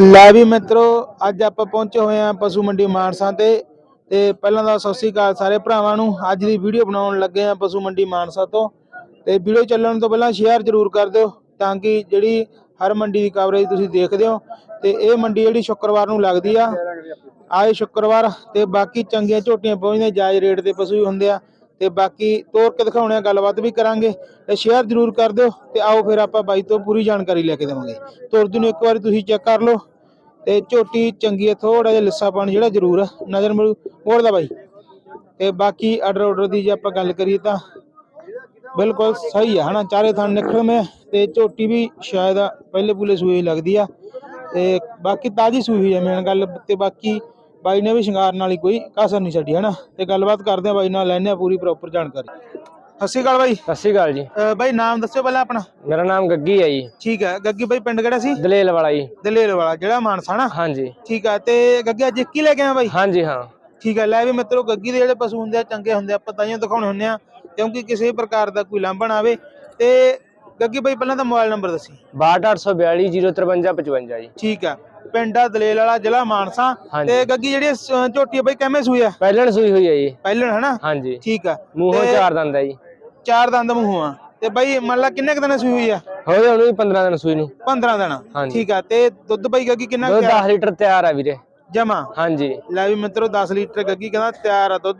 ਲੈ ਵੀ ਮਿੱਤਰੋ, ਅੱਜ ਆਪਾਂ ਪਹੁੰਚੇ ਹੋਏ ਆ ਪਸ਼ੂ ਮੰਡੀ ਮਾਨਸਾ ਤੇ। ਤੇ ਪਹਿਲਾਂ ਤਾਂ ਸਤਿ ਸ੍ਰੀ ਅਕਾਲ ਸਾਰੇ ਭਰਾਵਾਂ ਨੂੰ। ਅੱਜ ਦੀ ਵੀਡੀਓ ਬਣਾਉਣ ਲੱਗੇ ਆ ਪਸ਼ੂ ਮੰਡੀ ਮਾਨਸਾ ਤੋਂ। ਤੇ ਵੀਡੀਓ ਚੱਲਣ ਤੋਂ ਪਹਿਲਾਂ ਸ਼ੇਅਰ ਜ਼ਰੂਰ ਕਰ ਦਿਓ ਤਾਂ ਕਿ ਜਿਹੜੀ ਹਰ ਮੰਡੀ ਦੀ ਕਵਰੇਜ ਤੁਸੀਂ ਦੇਖਦੇ ਹੋ। ਤੇ ਇਹ ਮੰਡੀ ਜਿਹੜੀ ਸ਼ੁੱਕਰਵਾਰ ਨੂੰ ਲੱਗਦੀ ਆ ਆਏ ਸ਼ੁੱਕਰਵਾਰ ਤੇ ਬਾਕੀ ਚੰਗੀਆਂ ਝੋਟੀਆਂ ਪਹੁੰਚਦੇ ਜਾਇਜ਼ ਰੇਟ ਤੇ ਪਸ਼ੂ ਵੀ ਹੁੰਦੇ ਆ। ਤੇ ਬਾਕੀ ਤੋਰ ਕੇ ਦਿਖਾਉਣੇ ਆ ਗੱਲਬਾਤ ਵੀ ਕਰਾਂਗੇ ਤੇ ਸ਼ੇਅਰ ਜ਼ਰੂਰ ਕਰ ਦਿਓ ਤੇ ਆਓ ਫਿਰ ਆਪਾਂ ਬਾਈ ਤੋਂ ਪੂਰੀ ਜਾਣਕਾਰੀ ਲੈ ਕੇ ਦੇਵਾਂਗੇ ਤੁਰਦੀ ਨੂੰ ਇੱਕ ਵਾਰੀ ਤੁਸੀਂ ਚੈੱਕ ਕਰ ਲਓ ਤੇ ਝੋਟੀ ਚੰਗੀ ਹੈ ਥੋੜਾ ਜਿਹਾ ਲਿੱਸਾ ਪਾਣੀ ਜਿਹੜਾ ਜ਼ਰੂਰ ਆ, ਨਜ਼ਰ ਮਿਲੂ ਮੋੜਦਾ ਬਾਈ ਤੇ ਬਾਕੀ ਆਰਡਰ ਆਰਡਰ ਦੀ ਜੇ ਆਪਾਂ ਗੱਲ ਕਰੀਏ ਤਾਂ ਬਿਲਕੁਲ ਸਹੀ ਆ ਹਨਾ ਚਾਰੇ ਥਾਂ ਨਿਕਲਵੇਂ ਤੇ ਝੋਟੀ ਵੀ ਸ਼ਾਇਦ ਪਹਿਲੇ ਪੂਲੇ ਸੂਏ ਹੀ ਲੱਗਦੀ ਆ ਤੇ ਬਾਕੀ ਤਾਜੀ ਸੂਈ ਹੋਈ ਆ ਮੇਨ ਗੱਲ ਤੇ ਬਾਕੀ ਬਾਈ ਨੇ ਵੀ ਸ਼ਿੰਗਾਰ ਨਾਲ ਹੀ ਕੋਈ ਕਸਰ ਨਹੀਂ ਛੱਡੀ ਹਨਾ? ਤੇ ਗੱਲਬਾਤ ਕਰਦੇ ਆ ਬਾਈ ਨਾਲ ਲੈਣੇ ਆ ਪੂਰੀ ਪ੍ਰੋਪਰ ਜਾਣਕਾਰੀ। ਸਤਿ ਸ਼੍ਰੀ ਅਕਾਲ ਬਾਈ। ਸਤਿ ਸ਼੍ਰੀ ਅਕਾਲ ਜੀ। ਬਾਈ ਨਾਮ ਦੱਸਿਓ ਪਹਿਲਾਂ ਆਪਣਾ। ਮੇਰਾ ਨਾਮ ਗੱਗੀ ਹੈ ਜੀ। ਠੀਕ ਹੈ। ਗੱਗੀ ਬਾਈ ਪਿੰਡ ਕਿਹੜਾ ਸੀ? ਦਲੇਲ ਵਾਲਾ ਜੀ। ਦਲੇਲ ਵਾਲਾ ਜਿਹੜਾ ਮਾਨਸਾ ਨਾ ਹਾਂਜੀ। ਠੀਕ ਹੈ। ਤੇ ਗੱਗੀ ਅੱਜ ਕੀ ਲੈ ਕੇ ਆਇਆ ਬਾਈ? ਹਾਂਜੀ ਹਾਂ। ਠੀਕ ਹੈ। ਲੈ ਵੀ ਮਿੱਤਰੋ ਗੱਗੀ ਦੇ ਜਿਹੜੇ ਪਸ਼ੂ ਹੁੰਦੇ ਆ ਚੰਗੇ ਹੁੰਦੇ ਆ ਆਪਾਂ ਤਾਈਆਂ ਦਿਖਾਉਣੇ ਹੁੰਦੇ ਆ ਕਿਉਂਕਿ ਕਿਸੇ ਪ੍ਰਕਾਰ ਦਾ ਕੋਈ ਲਾਂਭਣ ਆਵੇ। ਤੇ ਗੱਗੀ ਬਾਈ ਪਹਿਲਾਂ ਤਾਂ ਮੋਬਾਈਲ ਨੰਬਰ ਦੱਸੀ। 6282 ਜੀ। ਠੀਕ ਆ ਪਿੰਡ ਆ ਦਲੇਲ ਵਾਲਾ ਜ਼ਿਲ੍ਹਾ ਮਾਨਸਾ। ਹਾਂਜੀ। ਤੇ ਗੱਗੀ ਜਿਹੜੀ ਸ- ਝੋਟੀ ਆ ਬਾਈ ਕਿਵੇਂ ਸੂਈ ਆ? ਪਹਿਲਣ ਸੂਈ ਹੋਈ ਹੈ ਜੀ। ਪਹਿਲਣ ਹਨਾ? ਹਾਂਜੀ। ਠੀਕ ਆ। ਮੂੰਹੋਂ ਤੇ ਚਾਰ ਦੰਦ ਹੈ ਜੀ। ਚਾਰ ਦੰਦ ਮੂੰਹੋਂ ਆ। ਤੇ ਬਾਈ ਮੰਨ ਲਾ ਕਿੰਨੇ ਕੁ ਦਿਨ ਸੂਈ ਹੋਈ ਆ? ਹੋ ਗਏ ਉਹਨੂੰ ਵੀ 15 ਦਿਨ ਸੂਈ ਨੂੰ। 15 ਦਿਨ। ਹਾਂਜੀ। ਠੀਕ ਆ। ਤੇ ਦੁੱਧ ਬਾਈ ਗੱਗੀ ਕਿੰਨਾ ਦੁੱਧ 10 ਲੀਟਰ ਤਿਆਰ ਆ ਵੀਰੇ। ਜਮਾ? ਹਾਂਜੀ। ਲੈ ਵੀ ਮਿੱਤਰੋ 10 ਲੀਟਰ ਗੱਗੀ ਕਹਿੰਦਾ ਤਿਆਰ ਆ ਦੁੱਧ।